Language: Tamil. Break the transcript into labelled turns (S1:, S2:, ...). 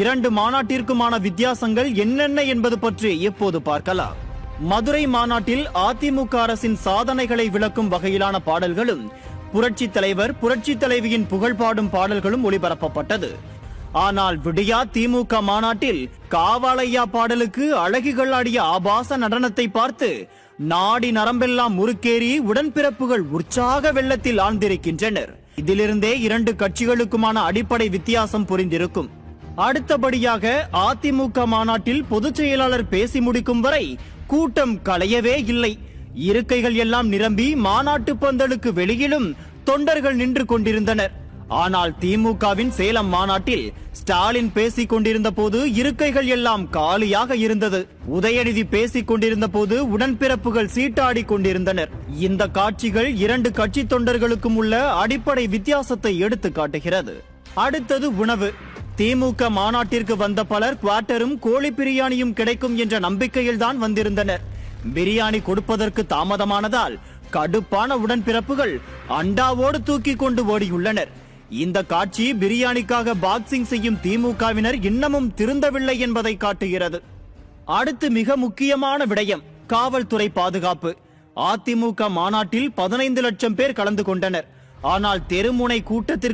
S1: இரண்டு மாநாட்டிற்குமான வித்தியாசங்கள் என்னென்ன என்பது பற்றி இப்போது பார்க்கலாம். மதுரை மாநாட்டில் அதிமுக அரசின் சாதனைகளை விளக்கும் வகையிலான பாடல்களும் புரட்சி தலைவர் புரட்சி தலைவியின் புகழ் பாடும் பாடல்களும் ஒளிபரப்பப்பட்டது. ஆனால் விடியா திமுக மாநாட்டில் காவாலையா பாடலுக்கு அழகிகள் ஆடிய ஆபாச நடனத்தை பார்த்து நாடி நரம்பெல்லாம் முறுக்கேறி உடன்பிறப்புகள் உற்சாக வெள்ளத்தில் ஆழ்ந்திருக்கின்றனர். இதிலிருந்தே இரண்டு கட்சிகளுக்குமான அடிப்படை வித்தியாசம் புரிந்திருக்கும். அடுத்தபடியாக அதிமுக மாநாட்டில் பொதுச் செயலாளர் பேசி முடிக்கும் வரை கூட்டம் களையவே இல்லை. இருக்கைகள் எல்லாம் நிரம்பி மாநாட்டு பந்தலுக்கு வெளியிலும் தொண்டர்கள் நின்று கொண்டிருந்தனர். ஆனால் திமுகவின் சேலம் மாநாட்டில் ஸ்டாலின் பேசிக் கொண்டிருந்த போது இருக்கைகள் எல்லாம் காலியாக இருந்தது. உதயநிதி பேசிக் கொண்டிருந்த போது உடன்பிறப்புகள் சீட்டாடி கொண்டிருந்தனர். இந்த காட்சிகள் இரண்டு கட்சி தொண்டர்களுக்கும் உள்ள அடிப்படை வித்தியாசத்தை எடுத்து காட்டுகிறது. அடுத்தது உணவு. திமுக மாநாட்டிற்கு வந்த பலர் குவார்ட்டரும் கோழி பிரியாணியும் கிடைக்கும் என்ற நம்பிக்கையில் தான் வந்திருந்தனர். பிரியாணி கொடுப்பதற்கு தாமதமானதால் கடுப்பான உடன்பிறப்புகள் அண்டாவோடு தூக்கி கொண்டு ஓடியுள்ளனர். இந்த காட்சி பிரியாணிக்காக பாக்ஸிங் செய்யும் திமுகவினர் இன்னமும் திருந்தவில்லை என்பதை காட்டுகிறது. அடுத்து மிக முக்கியமான விடயம் காவல்துறை பாதுகாப்பு. அதிமுக மாநாட்டில் பதினைந்து லட்சம் பேர் கலந்து கொண்டனர். ஆனால் தெருமுனை கூட்டத்திற்கு